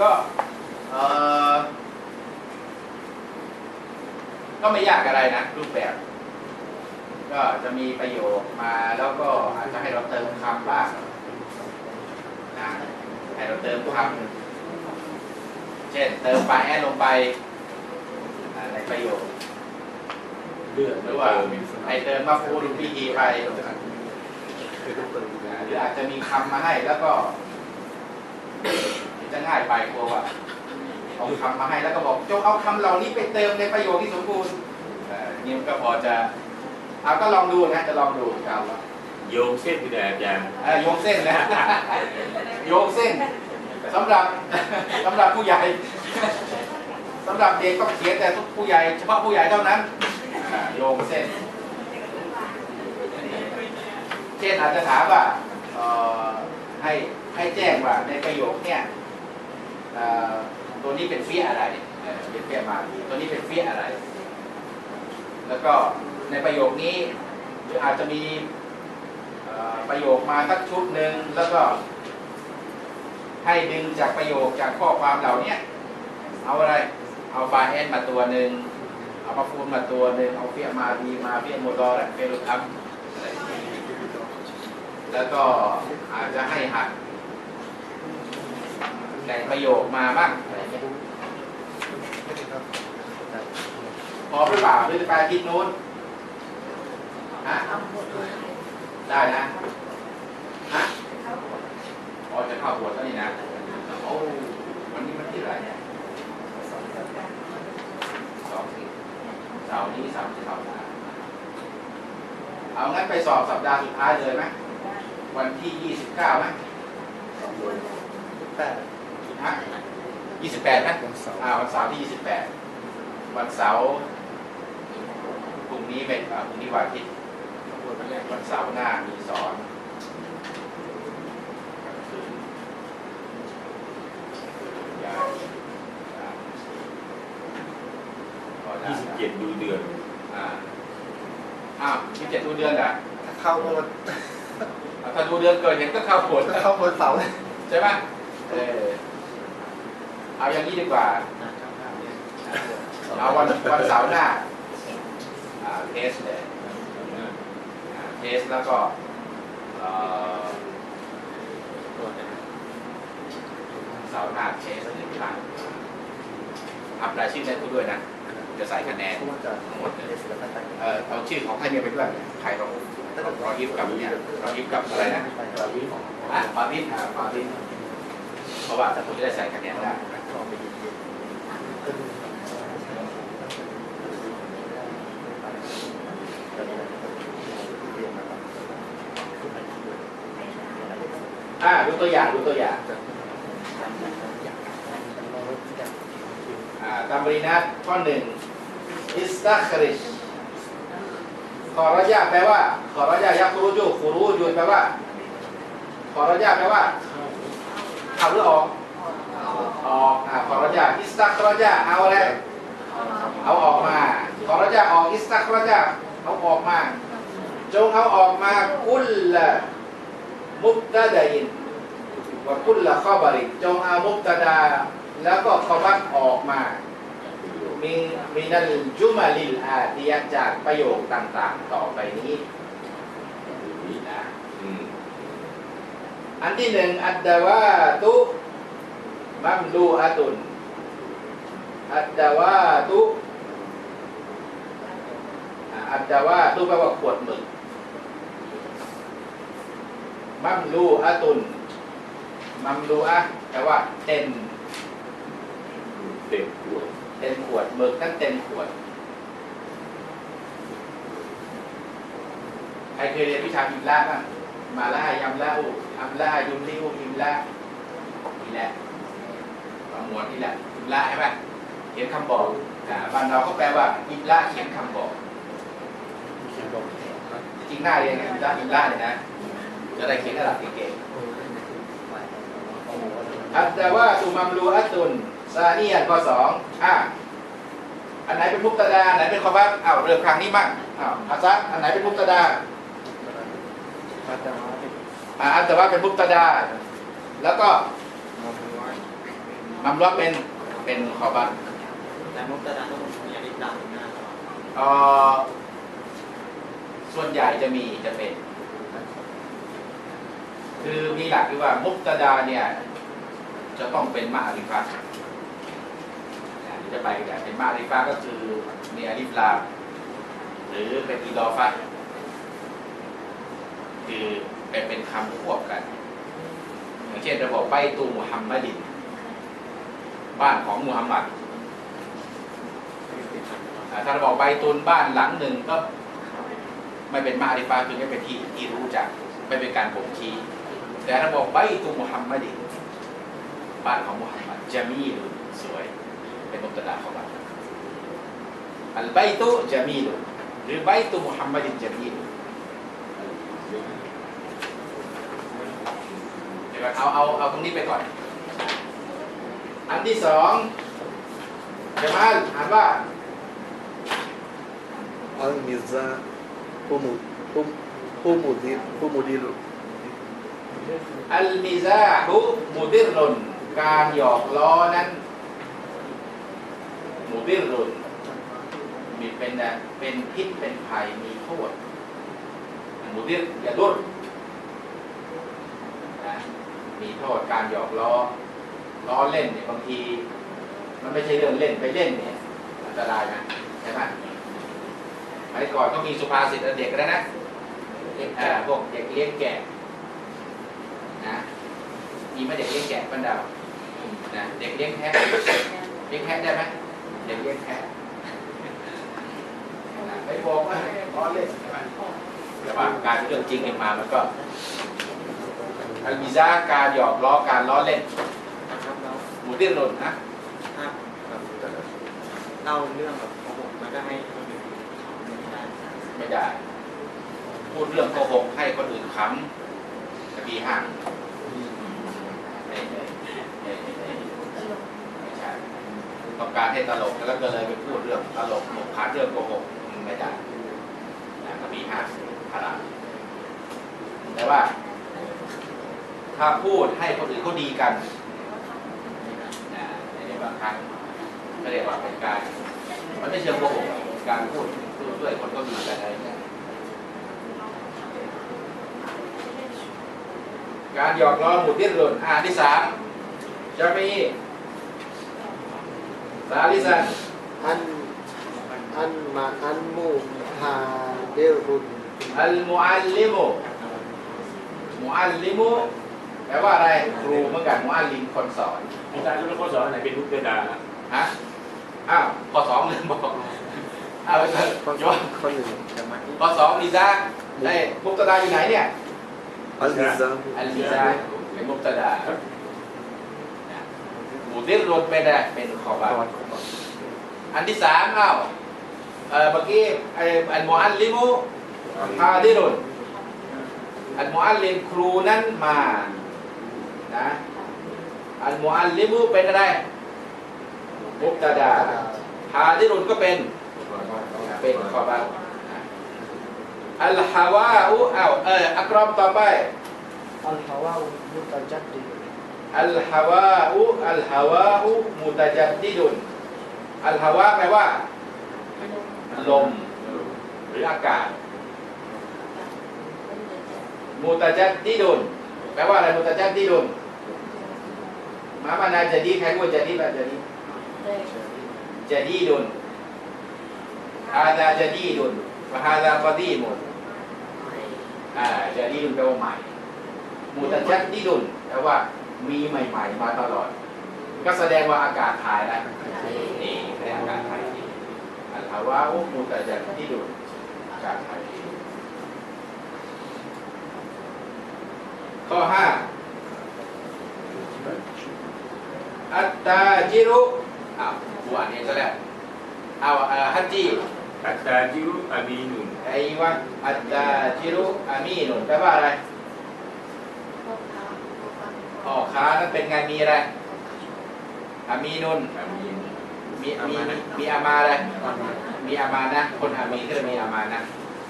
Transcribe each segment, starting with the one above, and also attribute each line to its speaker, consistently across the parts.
Speaker 1: ก็เออก็ไม่ยากอะไรนะ รูปแบบ ก็จะมีประโยคมาแล้วก็อาจจะให้เราเติมคำบ้างนะให้เราเติมคำเช่นเติมปลาแอนลงไปอ่าในประโยคหรือว่าให้เติมมาฟูรุพิฮีไป
Speaker 2: คือต้องเติม
Speaker 1: อ่าหรืออาจจะมีคำมาให้แล้วก็ จะง่ายไปกลัวว่าเอาคำมาให้แล้วก็บอกจงเอาคำเหล่านี้ไปเติมในประโยคที่สมบูรณ์เอ่อนี่มันก็พอจะเอาก็ลองดูนะจะลองดูครับ
Speaker 2: โยงเส้นที่ไหนอาจารย์
Speaker 1: เอ่อโยงเส้นนะโยงเส้นสำหรับสำหรับผู้ใหญ่สำหรับเด็กต้องเขียนแต่ผู้ใหญ่เฉพาะผู้ใหญ่เท่านั้นอ่าโยงเส้น เช่นอาจจะถามว่าเอ่อให้ให้แจ้งว่าในประโยคเนี่ยเอ่อ ตัวนี้เป็นเฟี้ยอะไรเอ่อเป็นเฟียมาดีตัวนี้เป็นเฟี้ยอะไร แล้วก็ในประโยคนี้หรืออาจจะมีประโยคมาสักชุดหนึ่งแล้วก็ ให้ดึงจากประโยคจากข้อความเหล่านี้เอาอะไร เอาฟาแอนมาตัวหนึ่งเอามาฟูนมาตัวหนึ่งเอาเฟียมาดีมาเฟียโมดอร์เฟรุคัมอะไรอย่างนี้แล้วก็อาจจะให้หัด แต่งประโยคมาบ้างอะไรอย่างเงี้ยพอหรือเปล่าหรือจะไปคิดนู้นฮะได้นะฮะอ๋อจะเข้าบวชแล้วนี่นะโอ้วันนี้มันที่อะไหรเนี่ยสองสิเสาร์นี้เสาร์ที่เสาร์หน้าเอางั้นไปสอบสัปดาห์สุดท้ายเลยไหมวันที่ยี่สิบเก้าไหม
Speaker 2: แต่
Speaker 1: ฮะยี่สิบแปดไหม
Speaker 2: วันเสาร์
Speaker 1: อ่าวันเสาร์ที่ยี่สิบแปดวันเสาร์พรุ่งนี้เป็นอ่าพรุ่งนี้วันอาทิตย์วันเสาร์หน้ามีสอนกลางคืนยาวอ่าพอได้
Speaker 2: ยี่สิบเจ็ดดูเดือน
Speaker 1: อ่า อ้าวยี่สิบเจ็ดดูเดือนเหรอ
Speaker 3: ถ้าเข้าเมื่อวัน
Speaker 1: อะถ้าดูเดือนเกิดเห็นก็เข้าผล
Speaker 3: ถ้าเข้าวันเสาร์
Speaker 1: ใช่ไหมเออ เอาอย่างนี้ดีกว่า เอาวันวันเสาร์หน้าอ่าเทสเลยอ่าเทสแล้วก็เอ่อเสาร์หน้าเทสหนึ่งครั้งอัพรายชื่อให้คุณด้วยนะ จะใส่คะแนน
Speaker 3: เพราะว่าจะ
Speaker 1: ทั้งหมดเลย
Speaker 3: เรียนศิลปะไทย
Speaker 1: เอ่อเอาชื่อของใครเนี่ยไปด้วยใครเราเราเรายิบกับเนี่ยเรายิบกับอะไรนะ
Speaker 3: ไปเราวิ่งออก
Speaker 1: อะปาริสอ่าปาริสเพราะว่าถ้าคุณจะได้ใส่คะแนนได้
Speaker 3: ออก ไปดูเย็นเรียนมาครับ
Speaker 1: อ่าดูตัวอย่างดูตัวอย่างอ่าตามบรินัทข้อหนึ่งอิสตัคริชขอรยาแปลว่า ขอรยายักรู้จูฟูรู้จูแปลว่า ขอรยาแปลว่าเข้าหรือออก ออกอ่าขอรยาอิสตัครยาเอาอะไรเอาออกมาขอรยาออกอิสตัครยาเอาออกมา จงเอาออกมากุลละมุบตะดาอินว่ากุลละข้อบริจงเอามุบตะดา แล้วก็ขบัตออกมามีมีนัลจุมาลิลอาติยะจากประโยคต่างๆ ต่อไปนี้นะ
Speaker 2: อืม
Speaker 1: อันที่หนึ่งอัดดาวาตุ มัมลูอาตุนอัดดาวาตุอ่าอัดดาวาตุแปลว่าขวดหมึกมัมลูอาตุนมัมลูอะแปลว่าเต็ม
Speaker 2: เต็มขวด
Speaker 1: เต็มขวดหมึกนั้นเต็มขวดใครเคยเรียนวิชาอิมละบ้างมาละยำละอุอัมละยุมลิอุอิมละนี่แหละ ประมวลนี่แหละอิมละใช่ไหมเขียนคำบอกอ่าบ้านเราก็แปลว่าอิมละเขียนคำบอก
Speaker 3: เขียนบอก
Speaker 1: จริงๆหน้าเรียนอิมละอิมละเนี่ยนะจะได้เขียนระดับเก่งๆอัตตะว่าตุมัมลูอัตตุนซานียันข้อสองอะอันไหนเป็นมุกตะดาอันไหนเป็นคำว่าอ้าวเริ่มครั้งนี้มั่งอ้าวอาซักอันไหนเป็นมุกตะดา
Speaker 3: อาจารย์ว่าเป็น
Speaker 1: อ่าอันแต่ว่าเป็นมุกตะดา แล้วก็
Speaker 3: มองว่า
Speaker 1: มัมรอเป็นเป็นขอบัต
Speaker 4: แต่มุกตะดาต้องมีอริบดำหน้าตลอด
Speaker 1: เอ่อส่วนใหญ่จะมีจะเป็น คือมีหลักที่ว่ามุกตะดาเนี่ย จะต้องเป็นมาอาริฟะนะเดี๋ยวจะไปกันเป็นมาอาริฟะก็คือมีอาริฟลามหรือเป็นอีดอฟะคือเป็นเป็นคำควบกันอย่างเช่นเราบอกไปตูมุฮัมมัดิน บ้านของมุฮัมหมัดถ้าเราบอกใบตุนบ้านหลังหนึ่งก็ไม่เป็นมาอาริฟาคือไม่เป็นที่ที่รู้จักไม่เป็นการบ่งชี้ แต่ถ้าบอกใบตุมุฮัมมัดบ้านของมุฮัมมัดจะมีลุนสวย เป็นมุตตะของมันอัลไบตุจะมีลุนหรือใบตุมุฮัมมัดจะมีลุนเดี๋ยวก่อนเอาเอาเอาตรงนี้ไปก่อน อันที่สองจะมาอ่านว่า
Speaker 3: อัลมิซาผู้มุผู้ผู้มุดีผู้มุดีรุ
Speaker 1: อัลมิซาฮุมุดิรุนการหยอกล้อนั้นมุดิรุนมีเป็นอะเป็นพิษเป็นภัยมีโทษมุดิรอย่าดุรนะมีโทษการหยอกล้อ ล้อเล่นเนี่ยบางที มันไม่ใช่เรื่องเล่นไปเล่นเนี่ยอันตรายนะใช่ไหมสมัยก่อนก็มีสุภาษิตเด็กแล้วนะเด็กเอ่อพวกเด็กเลี้ยงแกะนะมีไหมเด็กเลี้ยงแกะบ้านเรานะเด็กเลี้ยงแพะเลี้ยงแพะได้ไหมเด็กเลี้ยงแพะไปบอกว่าล้อเล่นใช่ไหมแต่ว่าการเรื่องจริงเนี่ยมามันก็อัลมิซาการหยอกล้อการล้อเล่น ดิ้นรนนะ
Speaker 4: ถ้าแบบเล่าเรื่องแบบโกหกมันก็ให้คนอื่นเขาไม่ได้
Speaker 1: ไม่ได้ พูดเรื่องโกหกให้คนอื่นขำคดีห้ามไม่ไม่ไม่ไม่ไม่ใช่ต้องการให้ตลกแล้วก็เลยไปพูดเรื่องตลกหมกขาดเรื่องโกหกไม่ได้นะคดีห้ามพารามแต่ว่า ถ้าพูดให้คนอื่นเขาดีกันนะในบางค รั้งก็เรียกว่าเป็นการ มันไม่เชิงโกหกการพูดพูดด้วยคนก็ดีกันอะไรเงี้ยการหยอกล้อหมุดดิ้นหล่นอ่านที่สามจะมีสาลิสัน
Speaker 5: อันอันมาอันมูฮาเดรุน
Speaker 1: อัลมุอัลลิมุมุอัลลิมุ แปลว่าอะไรครูเหมือนกันมุอัลลิมคนสอน
Speaker 2: อาจารย์จะเป็นข้อสอนไหนเป็นมุกตะดา
Speaker 1: ฮะอ้าวข้อสองลืมบอกอ้าวเถอะ
Speaker 3: ข้อ
Speaker 1: โยน
Speaker 3: ข้อหนึ่ง
Speaker 4: แต่มันที่
Speaker 1: ข้อสองลิซ่าไอ้มุกตะดาอยู่ไหนเนี่ย
Speaker 3: อัลมิซา
Speaker 1: อัลลิซาเป็นมุกตะดาบูดิรรถเป็นอะไรเป็นขอบา
Speaker 3: ประวัติของมัน
Speaker 1: อันที่สามอ้าวเอ่อเมื่อกี้ไอ้อัลมุอัลลิมุฮาดิรุนอัลมุอัลลิมครูนั้นมา นะอัลมุอัลลิมุเป็นอะไรมุกตะดาฮาดิรุนก็เป็นเป็นขอบาอัลฮาวาอุอ้าวเอออักรอมต่อไป
Speaker 5: อัลฮาวามุตจัดดิน
Speaker 1: อัลฮาวาอุอัลฮาวาอุมุตจัดดิดุนอัลฮาวาแปลว่า ลม หรืออากาศมุตจัดดิดุนแปลว่าอะไรมุตจัดดิดุน มามานาจะดีใครพูจะดีแบบจะดีจะดีดุนฮาดาจะดีดุนวะฮาดากอดีมุนอ่าจะดีดุนแปลว่าใหม่มุตจัดดิดุนแปลว่ามีใหม่ๆมาตลอด ก็แสดงว่าอากาศถ่ายแล้วนี่แสดงอากาศถ่ายอัลฮาวาอุมุตจัดดิดุนอากาศถ่ายข้อห้า อัตตาจิรุอ้าวกูอ่านเองซะแล้วเอาเอ่อฮัจจี
Speaker 2: อัตตาจิรุอามีนุน
Speaker 1: ไอ้วะอัตตาจิรุอามีนุนแปลว่าอะไรพ่อค้านั้นเป็นไงมีอะไรอามีนุน
Speaker 2: อามีน
Speaker 1: มีมีมีมีอามาอะไรมีอามานะ คนอามีก็จะมีอามานะ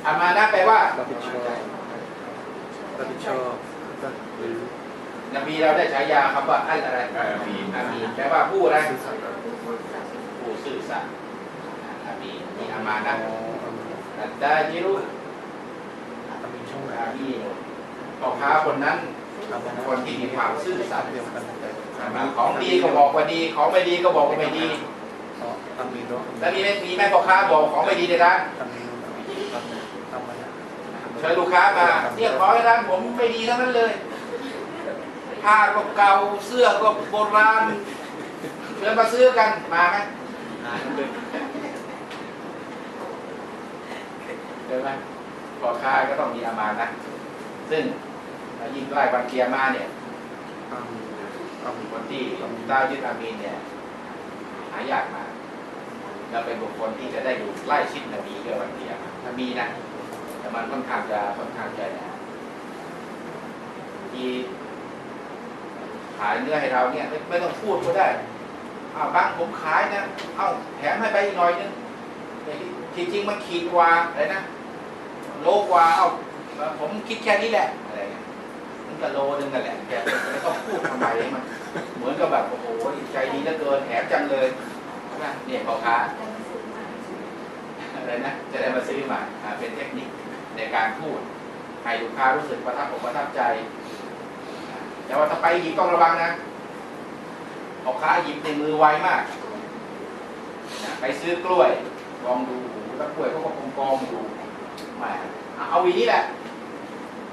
Speaker 1: อามานะแปลว่า
Speaker 3: รับผิดชอบรับผิดชอบหรือ
Speaker 1: นนบีเราได้ฉายาคำว่าอัลอะไร
Speaker 2: อามีน
Speaker 1: อามีนแปลว่าผู้อะไร
Speaker 3: ซื่อสัตย์ครับ
Speaker 1: ผู้ซื่อสัตย์อามีนมีอามานะ
Speaker 3: อ๋อ
Speaker 1: อัตตาจิรุ
Speaker 3: อามีช่องไหน
Speaker 1: อามีนพ่อค้าคนนั้น
Speaker 3: อามี
Speaker 1: คนที่มีความซื่อสัตย์
Speaker 3: เดียวกันแต่
Speaker 1: ของดีก็บอกว่าดี ของไม่ดีก็บอกว่าไม่ดี
Speaker 3: อ๋ออามีเนาะ
Speaker 1: แล้วมีไหมมีไหมพ่อค้าบอกของไม่ดีในร้าน
Speaker 3: อามีครับอามานะ
Speaker 1: เชิญลูกค้ามาเนี่ยขอให้ร้านผมไม่ดีทั้งนั้นเลย ผ้าก็เก่าเสื้อก็โบราณเชิญมาซื้อกันมาไหม
Speaker 4: นานเลย
Speaker 1: เห็นไหมพอค้าก็ต้องมีอามานะ ซึ่งยิ่งใกล้วันเกียร์มาเนี่ย
Speaker 3: อามีอามี
Speaker 1: คนที่ตายึดอามีนเนี่ยหายากมาเราเป็นบุคคลที่จะได้อยู่ใกล้ชิดนบีเกี่ยววันเกียร์มานบีนะแต่มันค่อนข้างจะค่อนข้างจะที่ ขายเนื้อให้เราเนี่ยไม่ต้องพูดก็ได้อ้าวบางผมขายนะ เอ้าแถมให้ไปอีกหน่อยนึงที่จริงมันขีดกว่าอะไรนะโลกว่าเอ้าผมคิดแค่นี้แหละอะไรเงี้ยมันก็โลนึงนั่นแหละแกไม่ต้องพูดทำไมมันเหมือนกับแบบโอ้โหใจดีเหลือเกินแถมจังเลยนะเนี่ยพ่อค้าอะไรนะจะได้มาซื้อมาอ่เป็นเทคนิคในการพูดให้ลูกค้ารู้สึกประทับอกประทับใจ แต่ว่าถ้าไปหยิบต้องระวังนะพ่อค้าหยิบในมือไวมากนะไปซื้อกล้วยลองดูโอ้โหแล้วกล้วยเขาก็กองกองๆอยู่ม่เอาวีนี้แหละ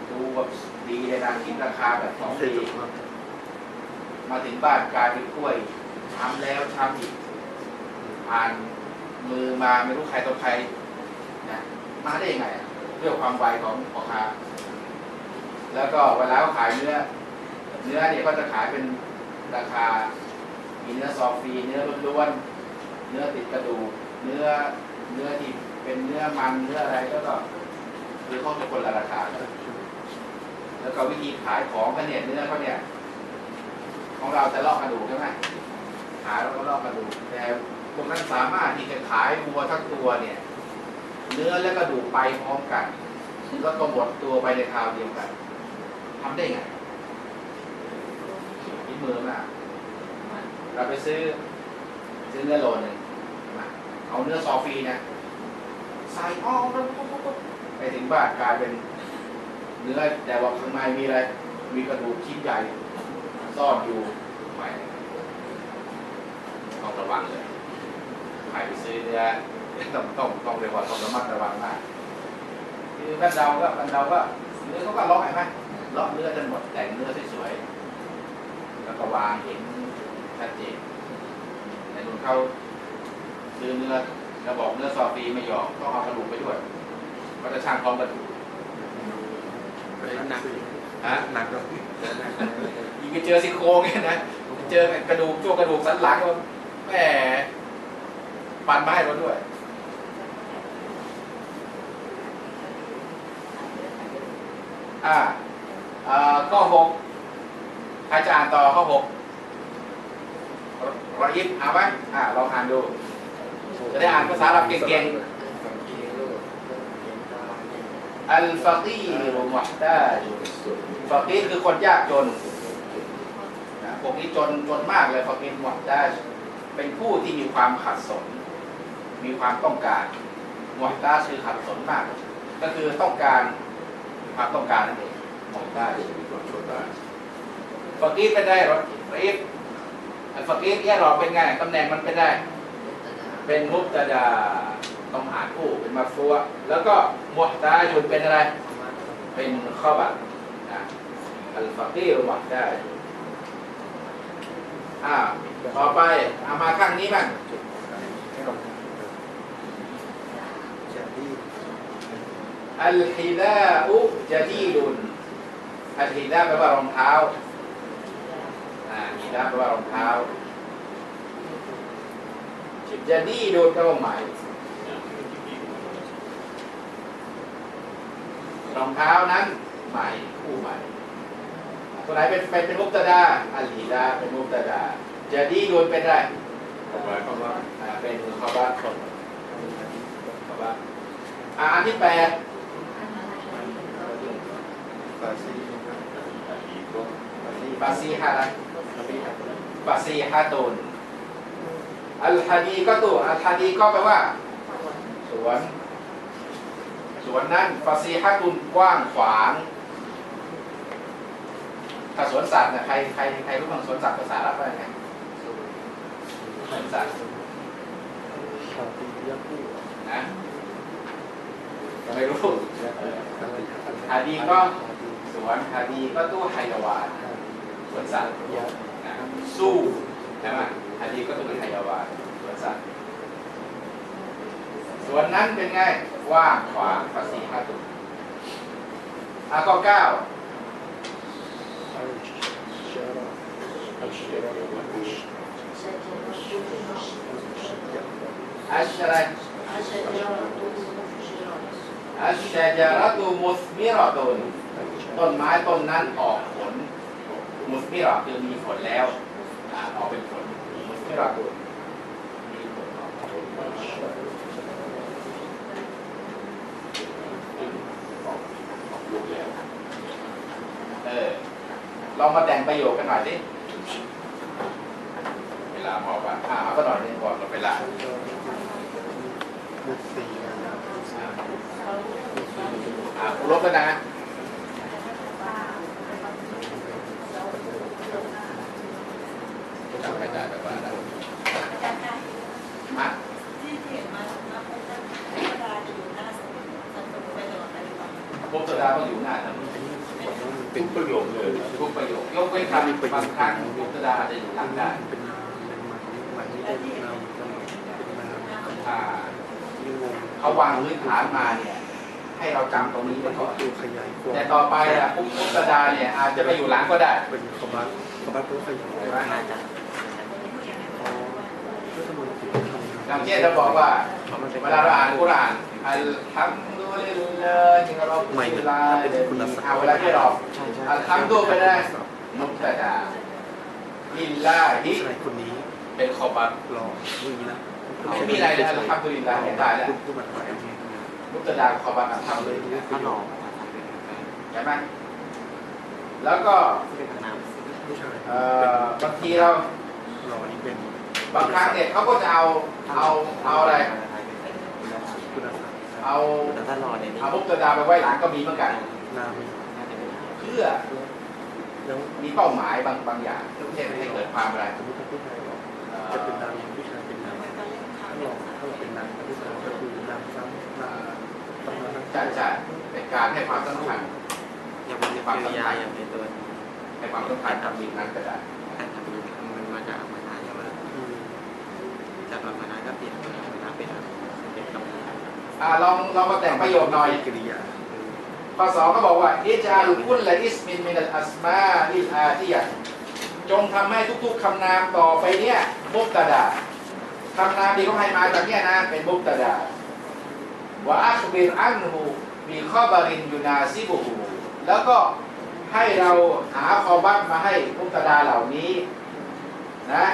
Speaker 1: ดูแบบดีเลยนะคิดราคาแบบของดีมาถึงบ้านกลายเป็นกล้วยทำแล้วทำอีกผ่านมือมาไม่รู้ใครต่อใครนะมาได้ยังไงอะด้วยความไวของพ่อค้าแล้วก็เวลาเขาขายเนื้อ เนื้อเนี่ยก็จะขายเป็นราคา มีเนื้อซอฟฟรีเนื้อล้วนๆเนื้อติดกระดูกเนื้อเนื้อที่เป็นเนื้อมันเนื้ออะไรแล้วก็คือเขาจะคนละราคาแล้วก็วิธีขายของเขาเนี่ยเนื้อเขาเนี่ย ของเราจะลอกกระดูกใช่ไหมขายแล้วก็ลอกกระดูกแต่พวกนั้นสามารถที่จะขายวัวทั้งตัวเนี่ย เนื้อและกระดูกไปพร้อมกันแล้วก็หมดตัวไปในคราวเดียวกันทำได้ไง มือมาก เราไปซื้อ ซื้อเนื้อโลนึงมาเอาเนื้อซอฟรีนะใส่อ้อมแล้วไปถึงบ้านกลายเป็นเนื้อแต่ว่าข้างในมีอะไร มีกระดูกชิ้นใหญ่ซ่อนอยู่ไม่ต้องระวังเลยใครไปซื้อเนื้อต้องต้องต้องเรียกว่าต้องระมัดระวังมากคือบ้านเราก็บ้านเราก็เนื้อเขาก็ล็อกเห็นไหมล็อกเนื้อจนหมดแต่งเนื้อสวยๆ แล้วก็วางเห็นชัดเจนแต่นุ่นเขาซื้อเนื้อแล้วบอกเนื้อซอฟรีไม่ยอมต้องเอากระดูกไปด้วยก็จะช่างพร้อมกระดูก
Speaker 3: หนัก
Speaker 1: ฮะ
Speaker 3: หนักครับ
Speaker 1: ยิงไปเจอซี่โครงเนี่ยนะเจอกระดูกช่วงกระดูกสันหลังก็แหมปันมาให้เราด้วยอ่าเอ่อข้อหก ใครจะอ่านต่อข้อหกรอยิบอ่านไหมอ่าลองอ่านดู จะได้อ่านภาษาอับเก่งๆ อัลฟากีรุมุฮตาจฟากีคือคนยากจนนะพวกนี้จนจนมากเลยฟากีรมุฮตาเป็นผู้ที่มีความขัดสน มีความต้องการมุฮตาคือขัดสนมาก ก็คือต้องการความต้องการนั่นเองมุฮตาจฟากีเป็นได้หรอฟากีอัลฟากีแยกหรอเป็นไงตำแหน่งมันเป็นได้ เป็นมุบตะดาต้องอ่านคู่เป็นมาฟัวแล้วก็มุฮตาจุนเป็นอะไร เป็นข้อบัตนะอัลฟากีรมุฮตาจุอ่าต่อไปเอามาข้างนี้บ้าง
Speaker 3: จะดี
Speaker 1: อัลฮิดาอุจดีดุนอัลฮิดาแปลว่ารองเท้า อ่าฮิดาแปลว่ารองเท้าจะดีดุนแปลว่าใหม่รองเท้านั้นใหม่คู่ใหม่ตัวไหนเป็นเป็นเป็นมุตตะดาอัลฮิดาเป็นมุตตะดาจะดีดุนเป็นอะไร
Speaker 2: เข้ามาเข้ามา
Speaker 1: อ่าเป็นคำว่าคนคำว่าอ่าอันที่แปด
Speaker 3: ฟาซีครับ
Speaker 2: อีกก็
Speaker 3: ฟาซี
Speaker 1: ฟาซีฮะนะฟาซีฮะตุนอัลฮาดีก็ตัวอัลฮาดีก็แปลว่า สวน สวนนั้นฟาซีฮะตุนกว้างขวางถ้าสวนสัตว์เนี่ยใครใครใครรู้บ้างสวนสัตว์ภาษาอาหรับว่าไงสวนสัตว์
Speaker 3: ชาติยักษ์ผู้
Speaker 1: นะไม่รู้
Speaker 3: อะไร
Speaker 1: ฮาดีก็สวนฮาดีก็ตู้ไฮยาวานสวนสัตว์
Speaker 3: ยา
Speaker 1: นะ สู้ใช่ไหมฮาดีก็ตู้ไฮยาวานสวนสัตว์สวนนั้นเป็นไงว้างขวางภาษีฮาตุอะข้อเก้า
Speaker 3: อัชาระอัลชาระอัชาระ
Speaker 1: อัชะไรอัชชาจาระตุมุสมิรอตุนต้นไม้ต้นนั้นออกผลมุสมิรอคือมีผลแล้ว อ่าออกเป็นผลมุสมิรอตุนมีผลออกผลอเออลองมาแต่งประโยคกันหน่อยสิเวลาพอป่ะอ่าเอาก็หน่อยนึงก่อนหมดเวลา
Speaker 3: มุสี
Speaker 1: อ่าลบแล้วนะจำไม่ได้แบบว่าอะไรฮะพวกตัว ดาต้อยู่หน้าทั้ง
Speaker 2: เป็นประโยคเลย
Speaker 1: ทุกประโยคยกเว้นคำบางครั้งพวกตัวดาอาจจะอยู่หลังได้
Speaker 3: เป็นเป็นหมานเขา
Speaker 1: วางพื้นฐานมาเนี่ย ให้เราจำตรงนี้ไว้ก่อนแต่ต่อไปอะพวกพวกตัวดาเนี่ยอาจจะไปอยู่หลังก็ได้
Speaker 3: เป็นขบัตขบัตตัวขยายอ
Speaker 1: ย่างเช่นเราบอกว่าเวลาเราอ่านกุรานอัลฮัมดุลิล ลาฮิร็อบบิลอาลามีนเอาเวลาที่เรา
Speaker 4: ใช่ใช่
Speaker 1: อัลฮัมดุเป็นอะไรมุตตะดาลิลลาฮิ
Speaker 3: ชายคนนี้
Speaker 1: เป็นขอบัต
Speaker 3: หล่อวิ่งนะ
Speaker 1: ไม่มีอะไรเลยอัลฮัมดุลิลลาฮิตายแล้ว
Speaker 3: คุณผู้บรรยายอันนี้
Speaker 1: มุตตะดาขอบัตอัลฮัมดุลิลลาฮิ
Speaker 4: ถ้าหล่อ
Speaker 1: ใช่ไหมแล้วก็
Speaker 4: เป็นนาม
Speaker 3: ผู้ชาย
Speaker 1: เอ่อบางทีเรา
Speaker 3: หล่อนี่เป็น
Speaker 1: บางครั้งเนี่ยเขาก็จะเอาเอาเอาอะไร
Speaker 3: คุณศักดิ์
Speaker 1: เอา
Speaker 4: แต่ถ้าหล่อเนี่ย
Speaker 1: เอามุตตะดาไปไว้หลังก็มีเหมือนกัน
Speaker 3: นาม
Speaker 1: เพื่อ
Speaker 3: แล้ว
Speaker 1: มีเป้าหมายบางบางอย่างเช่นให้เกิดความอะไร
Speaker 3: สมมติถ้าผู้ชายหล่อจะเป็นนามผู้ชายเป็นนามถ้าหล่อถ้าเราเป็นนามผู้ชายก็คือนามซ้ำนามต้องมานั่ง
Speaker 1: ใช่ใช่เป็นการให้ความสำคัญ
Speaker 4: ยังเป็นกิริยาอย่างเป็นตัว
Speaker 1: ให้ความสำคัญกับสิ่งนั้นก็ได้
Speaker 4: แต่ทำมันมาจากมานาใช่ไหม
Speaker 3: อืม
Speaker 4: จากมานาก็เปลี่ยนเป็นมานาเป็นเป็นตรงนี้
Speaker 1: อ่าลองลองมาแต่งประโยคหน่อย
Speaker 3: กิริยา
Speaker 1: ข้อสองก็บอกว่าอิจาลุคุลละอิสมินมินัลอัสมาอิลอาติยะจงทำให้ทุก ๆคำนามต่อไปเนี่ยมุกตะดาคำนามที่เขาให้มาจากเนี้ยนะเป็นมุกตะดาวะอัคบิรอันฮูมีข้อบารินยูนาซิบุฮูแล้วก็ให้เราหาคอบัตมาให้มุกตะดาเหล่านี้นะ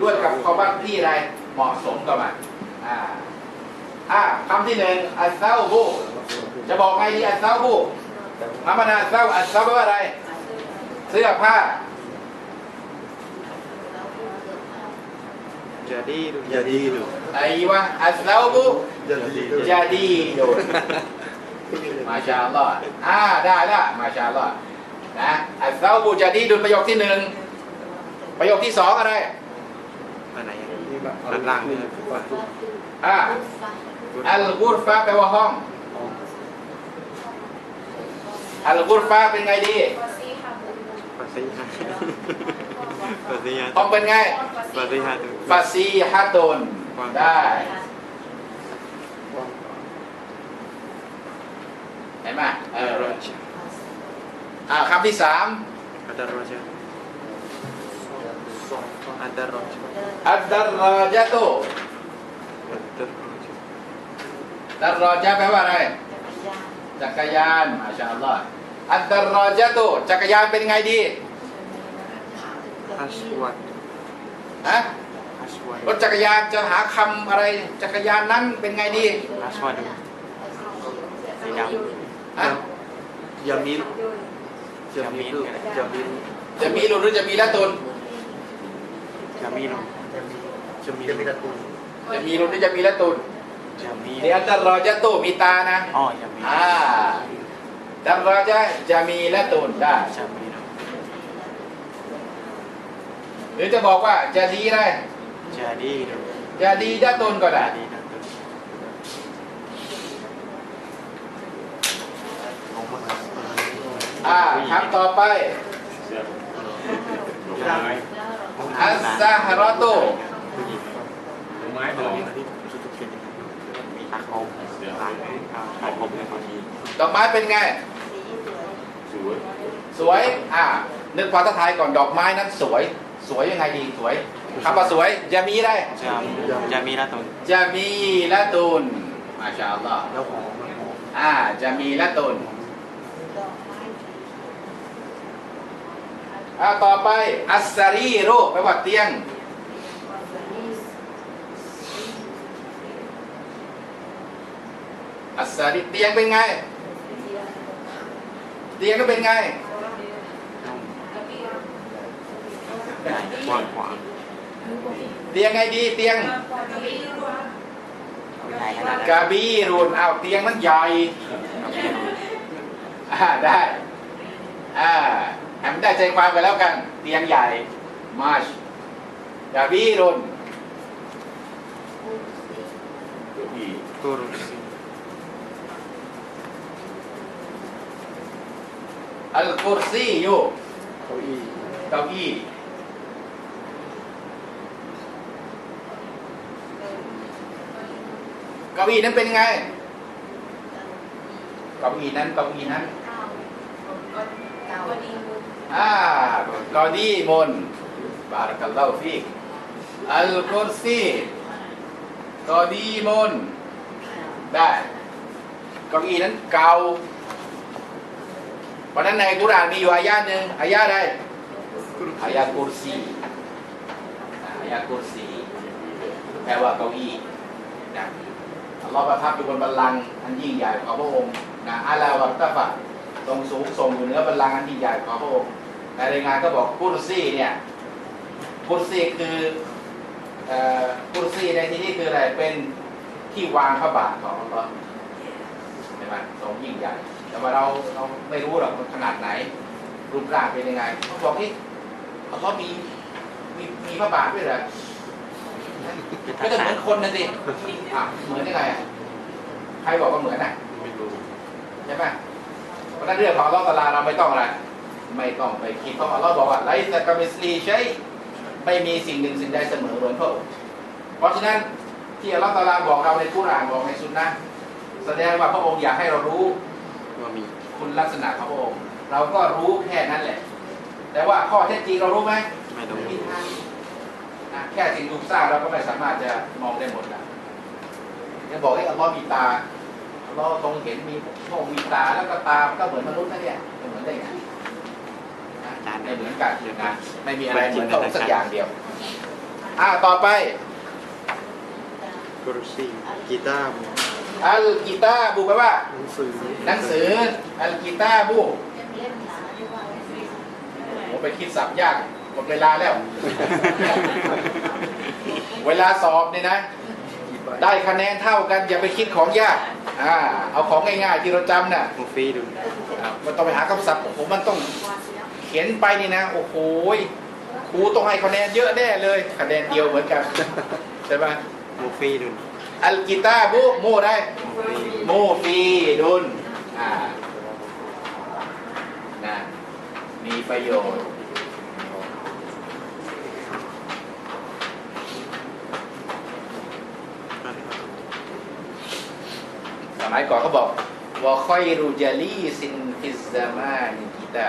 Speaker 1: ด้วยกับคอบัตที่อะไรเหมาะสมกับมันอ่า อ่าคำที่หนึ่งอัลซาบูจะบอกไงดีอัลซาบูมามานาอัลซาอัลซาแปลว่าอะไร เสื้อผ้า
Speaker 4: จะดีดู
Speaker 3: อย่าดีหรือ
Speaker 1: ไอ้วะอัลซาบู
Speaker 3: อย่าดี
Speaker 1: จาดีโดมาชาอัลลอฮ์อ่าได้ละมาชาอัลลอฮ์นะอัลซาบูจาดีดุลประโยคที่หนึ่งประโยคที่สองอะไร
Speaker 4: อะไร
Speaker 3: นี่แบบ
Speaker 4: ด้านล่างเนี่ย
Speaker 1: อ่า อัลกุรฟาแปลว่าห้อง อัลกุรฟาเป็นไงดี
Speaker 4: ภาษีฮะภาษีฮะ
Speaker 1: ห้องเป็นไง
Speaker 4: ภาษีฮะ
Speaker 1: ฟาซีฮัตโดนได้เห็นไหมเออ
Speaker 4: โรช
Speaker 1: อ่าคำที่สาม
Speaker 4: อัตโรชอัตโรช
Speaker 1: อัดดารรอจาตุ
Speaker 4: อัตโรช
Speaker 1: ดารรอจาแปลว่าอะไร จักรยานมาชาอัลลอฮ์อัดดารรอจาตุจักรยานเป็นไงดี
Speaker 4: อัชวัต
Speaker 1: ฮะ
Speaker 4: อัชวัต
Speaker 1: รถจักรยานจะหาคำอะไร จักรยานนั้นเป็นไงดี
Speaker 4: อัชวัตสีดำ
Speaker 1: ฮะ
Speaker 3: ยามิลยามิลยามิล
Speaker 1: จะมีรุนหรือจะมีละตุน
Speaker 4: จะมีลง
Speaker 3: จะมีจะมีตะตูน
Speaker 1: จะมีรุนหรือจะมีละตุน
Speaker 4: จะมี
Speaker 1: เดี๋ยวตรอจะตุมีตานะ
Speaker 4: อ๋อจะมี
Speaker 1: อ่าตรอจะจะมีละตุนได้
Speaker 4: จะมีลง
Speaker 1: หรือจะบอกว่าจะดีได้
Speaker 4: จะดีลง
Speaker 1: จะดีจะตุนก็
Speaker 4: จะ
Speaker 1: ได้
Speaker 4: ดีนะลงมา
Speaker 1: อ่าคำต่อไป
Speaker 2: เสือดอกไม้
Speaker 1: อัสซาฮารอตุ
Speaker 2: ดอกไม้ดอก
Speaker 3: ที่สุดทุกเขต
Speaker 4: มี ตาคมตาตาคมในบางที
Speaker 1: ดอกไม้เป็นไง
Speaker 2: สวย
Speaker 1: สวย อ่า นึกภาษาไทยก่อนดอกไม้นั้นสวย สวยยังไงดีสวยคำว่าสวยจะมีได้
Speaker 4: จะจะมีละตุน
Speaker 1: จะมีละตุนมาชาอัลลอฮ์
Speaker 3: แล้วหอมมันหอม
Speaker 1: อ่าจะมีละตุนอ่าต่อไปอัสซารีรุแปลว่าเตียง อัสซารีเตียงเป็นไง เตียงก็เป็นไง
Speaker 4: กว้างขวาง
Speaker 1: เตียงไงดี เตียงกาบีรุนอ้าวเตียงมันใหญ่อ่าได้อ่าให้มันได้ใจความกันแล้วกัน เตียงใหญ่มาชกาบีรุน
Speaker 2: เก้า อี้
Speaker 4: กุรุซี
Speaker 1: อัลกุรซีอยู่
Speaker 3: เก้าอี้
Speaker 1: เก้าอี้เก้าอี้นั้นเป็นไงเก้าอี้นั้นเก้าอี้นั้นอ่ากอดีมนบารักัลลอฮุฟิกอัลกุรซีกอดีมนได้เก้าอี้นั้นเก่าเพ ราะนั้นในกุรานมีอยู่อายาหนึ่งอายาใดอายากุรซีอายากุรซีแปลว่าเก้าอี้นะอัลลอฮฺประทับอยู่บนบัลลังก์อันยิ่งใหญ่ของพระองค์นะอาลาวัตตะฟะทรงสูงส่งอยู่เหนือบัลลังก์อันยิ่งใหญ่ของพระองค์ในรายงานก็บอกกุรซีเนี่ยกุรซีคือเอ่อกุรซีในที่นี้คืออะไรเป็นที่วางพระบาทของอัลลอฮ์ใช่ไหมทรงยิ่งใหญ่ แต่ว่าเราเราไม่รู้หรอกมันขนาดไหน รูปร่างเป็นยังไงเขาบอกนี่อัลลอฮ์มีมีมีพระบาทด้วยเหรอก็จะเหมือนคนนะสิอะเหมือนยังไงอะใครบอกว่าเหมือนอะ
Speaker 2: ไม่รู้
Speaker 1: ใช่ไหมเพราะฉะนั้นเรื่องของอัลลอฮ์ตะอาลาเราไม่ต้องอะไรไม่ต้องไปคิดเพราะอัลลอฮ์บอกว่าไลซะกามิสลีใช่ไม่มีสิ่งหนึ่งสิ่งใดเสมอเหมือนพระองค์เพราะฉะนั้นที่อัลลอฮ์ตะอาลาบอกเราในกุรอานบอกในสุนนะห์แสดงว่าพระองค์อยากให้เรารู้
Speaker 4: ว่ามี
Speaker 1: คุณลักษณะของพระองค์ เราก็รู้แค่นั้นแหละ แต่ว่าข้อเท็จจริงเรารู้ไหม
Speaker 4: ไม่รู้
Speaker 1: มีทางนะแค่สิ่งถูกสร้างเราก็ไม่สามารถจะมองได้หมดนะจะบอกให้อัลลอฮ์มีตาอัลลอฮ์ทรงเห็นมีพระองค์มีตาแล้วก็ตามันก็เหมือนมนุษย์นะเนี่ยจะเหมือนได้ไงนะไม่เหมือนกันนะไม่มีอะไรเหมือนพระองค์สักอย่างเดียว อ่าต่อไป
Speaker 3: กุรซีกีตาร์
Speaker 1: อัลกีตาบูแปลว่า
Speaker 3: หนังสือ
Speaker 1: หนังสือ อัลกีตาบูผมไปคิดสับยากหมดเวลาแล้ว เวลาสอบเนี่ยนะ
Speaker 3: กี่ใบ
Speaker 1: ได้คะแนนเท่ากัน อย่าไปคิดของยากอ่าเอาของง่ายๆที่เราจำน่ะ
Speaker 4: มูฟี่ดู
Speaker 1: อ่ามันต้องไปหาคำศัพท์ผมมันต้องเขียนไปนี่นะ โอ้โหยครูต้องให้คะแนนเยอะแน่เลย คะแนนเดียวเหมือนกันใช่ไหม
Speaker 4: มูฟี่ดู
Speaker 1: อัลกิตาบุโมได้
Speaker 4: มูฟี่
Speaker 1: โมฟีดุนอ่านะมีประโยชน์สมัยก่อนเขาบอกว่าค่อยรูจาลีซินฟิซซามานิกิตา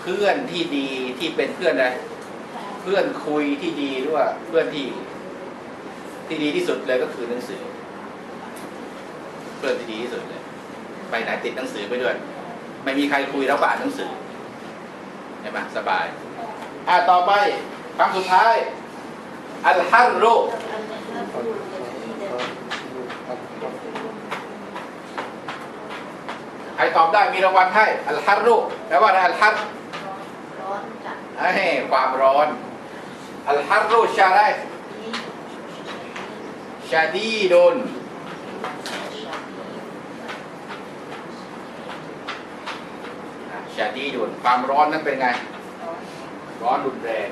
Speaker 1: เพื่อนที่ดีที่เป็นเพื่อนอะไรเพื่อนคุยที่ดีหรือว่าเพื่อนที่ ที่ดีที่สุดเลยก็คือหนังสือเพื่อนที่ดีที่สุดเลย ไปไหนติดหนังสือไปด้วย ไม่มีใครคุยแล้วก็อ่านหนังสือใช่ไหมสบาย อ่าต่อไปคำสุดท้าย อัลฮัรรุใครตอบได้มีรางวัลให้ อัลฮัรรุแปลว่าอะไรอัลฮัรไอ้ความร้อน อัลฮัรรุชาไร ชาดีดนชาดีดนความร้อนนั้นเป็นไง ร้อนรุนแรง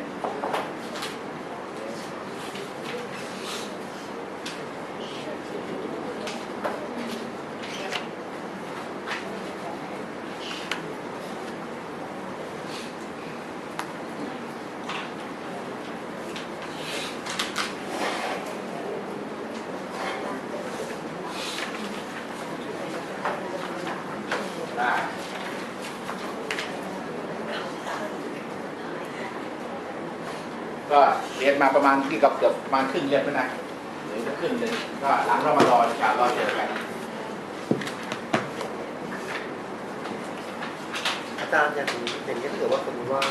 Speaker 1: ประมาณที่กับเกือบประมาณครึ่งเรียนแล้วนะหรือจะครึ่งหนึ่งก็หลังเรามารออินชาอัลลอฮ์เจอกัน
Speaker 5: อาจารย์อย่างนี้อย่างนี้ถ้าเกิดว่าสมมติว่า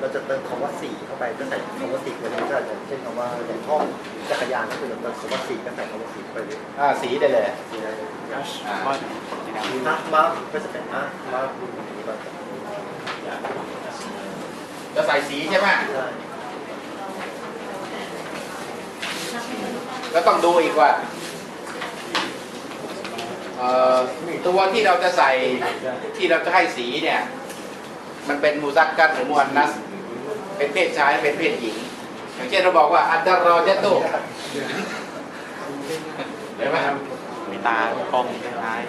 Speaker 5: เราจะเติมคำว่าสีเข้าไปก็ใส่คำว่าสีไปเลยก็อย่างเช่นคำว่าอย่างห้องจักรยานก็คือเราเติมคำว่าสีก็ใส่คำว่าสีไปเลย
Speaker 1: อ่าสีได้เลย
Speaker 5: สีอะไรอย่าง
Speaker 1: อ่า
Speaker 4: ว่าสีดำ
Speaker 5: อะมาก็จะเป็นอะมาคุณแบบ
Speaker 1: จะใส่สีใช่ไหม
Speaker 5: ใช่
Speaker 1: ก็ต้องดูอีกว่าเอ่อตัวที่เราจะใส่ที่เราจะให้สีเนี่ย มันเป็นมูซักกัตหรือมูอันนัส เป็นเพศชายเป็นเพศหญิง อย่างเช่นเราบอกว่าอันดารอเจตุเห็นไหมครับ
Speaker 4: มีตากล้องท้าย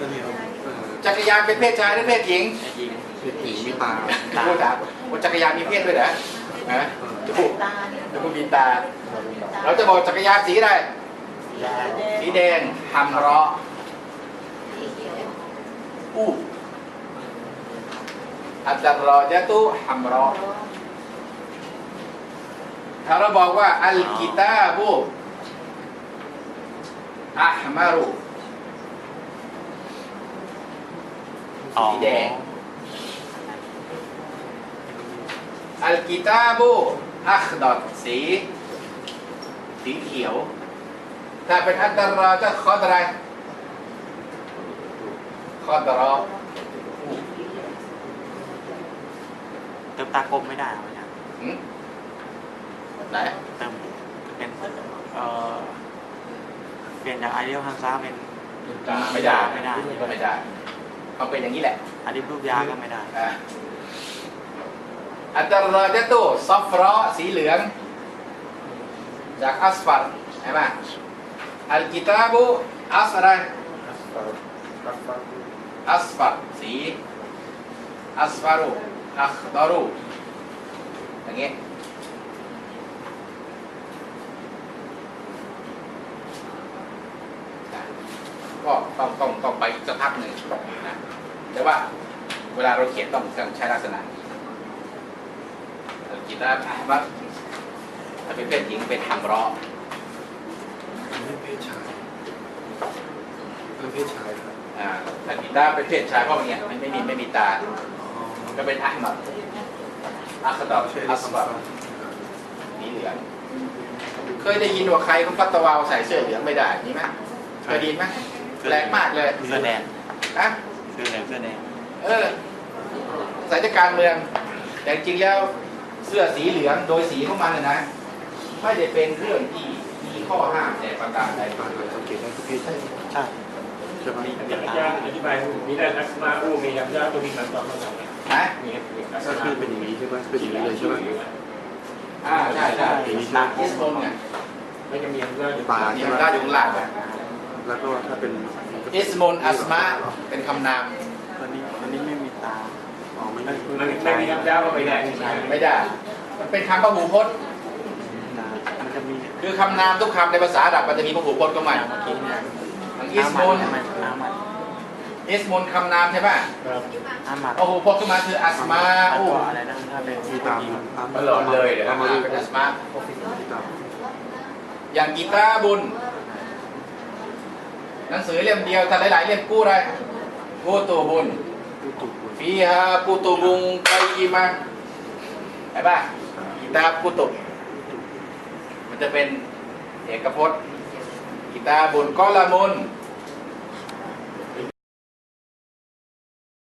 Speaker 1: จักรยานเป็นเพศชายหรือเพศหญิง
Speaker 4: ไอ้ยิง
Speaker 5: คือผีมีตา
Speaker 4: ตา
Speaker 1: พูดถามว่าจักรยานมีเพศด้วยเหรอฮะถูกแล้วก็มีตา เราจะบอกจักรยานสีอะไร สีแดงฮัมเราะอู้อัตรอจตุฮัมราะถ้าเราบอกว่า อัลกิตาบุอัฮมารุสีแดงอัลกิตาบุอัคดอดสีสีเขียว ถ้าเป็นอัตตรอจะคอดอะไรคอดรอ
Speaker 4: เติมตากลมไม่ได้เหรออาจารย์
Speaker 1: หืมไหน
Speaker 4: เติมเป็นเอ่อเปลี่ยนจากไอเดียลฮันซ่าเป็น
Speaker 1: ไม่ได้
Speaker 4: ไม่ได้
Speaker 1: ไม่ได้ต้องเป็นอย่างนี้แหละ
Speaker 4: อาดิบรูปยาก็ไม่ได้
Speaker 1: อะอัตตรอจะตุซอฟรอสีเหลือง จากอัสฟัรใช่ไหม อัลกิตาบุอัสอะไร
Speaker 5: อัสฟาร์อัสรุ
Speaker 1: อัสรุสิอัสฟารุอัคดารุอย่างเงี้ยก็ต้องต้องต้องไปอีกสักพักหนึ่งนะแต่ว่าเวลาเราเขียนต้องใช้ลักษณะนี้กีตาร์ว่าถ้าเป็นเพศหญิงเป็นฮัมรอ
Speaker 3: ไม่เพศชายเป็นเพศชายครับ
Speaker 1: อ่าถ้ากีตาร์เป็นเพศชายเพราะมันเนี่ยไม่ไม่มีไม่มีตาก็เป็นอัลมัดอัคดอ
Speaker 3: ใช่
Speaker 1: อัสบัรสีเหลืองเคยได้ยินว่าใครเขาฟัตตะวาวใส่เสื้อเหลืองไม่ได้มีไหมเคยได้ยินไหมแรงมากเลย
Speaker 4: เสื้อแดง
Speaker 1: อะ
Speaker 4: เสื้อแดงเสื้อแดง
Speaker 1: เออใส่จากการเมือง แต่จริงๆแล้วเสื้อสีเหลืองโดยสีของมันน่ะนะไม่ได้เป็นเรื่องที่มี ข้อห้ามแต่ประการใด
Speaker 3: อ่านโดยสังเกตได้ทุกเพศ
Speaker 4: ใช่
Speaker 3: ใช่ไหม
Speaker 4: มี
Speaker 2: อยากให้อาจารย์อธิบายมีได้ลักษณะอู้มีคำยากตัวมีคำตอบมาจากไหน
Speaker 1: นะ
Speaker 2: มีลักษ
Speaker 3: ก็คือเป็นอย่างนี้ใช่ไหมเป็นอย่างนี้เลยใช่ไหม
Speaker 1: อ่าใช่ใช่ตามอิสโมนเนี่ย
Speaker 2: ไม่จะมีคำยาก
Speaker 3: ตา
Speaker 1: มี
Speaker 3: ใช่ไหม
Speaker 1: มันได้อยู่ข้างหลังอะ
Speaker 3: แล้วก็ถ้าเป็น
Speaker 1: อิสโมนอัสมาเป็นคำนาม
Speaker 4: อันนี้อันนี้ไม่มีตา
Speaker 3: อ๋อไม่
Speaker 4: ไม่
Speaker 3: มี
Speaker 2: มันไม่มีคำยาก็ไม่ได้
Speaker 1: ไม่ได้มันเป็นคำพหูพจน์ คือคำนามทุกคำในภาษาอาหรับมันจะมีพหูพจน์ก็มา
Speaker 4: เมื่อกี้เนี่ย
Speaker 1: อย่างอิสโมน
Speaker 4: ใช่ไหมอามัด
Speaker 1: อิสโมนคำนามใช่ป่ะ
Speaker 2: ครับ
Speaker 4: อามัด
Speaker 1: พหูพจน์ก็มาคืออัสมา
Speaker 4: แล้ว
Speaker 1: อู
Speaker 4: ก็อะไรนะถ้าเป็น
Speaker 3: มีตามตาม
Speaker 1: มันหลอนเลยเดี๋ยว
Speaker 3: ตาม
Speaker 1: มา
Speaker 3: มา
Speaker 1: เป็นอัสมา
Speaker 3: มีตาม
Speaker 1: อย่างกีตาร์บุญหนังสือเล่มเดียวแต่หลาย ๆ เล่มกู้อะไรกูตูบุญ
Speaker 3: ผู้ถูกบุญ
Speaker 1: ฟีฮากูตูบุงไกอิมาเห็นป่ะกีตาร์กูตุบมัน จะเป็นเอกพจน์กีตาบุญกอละมุน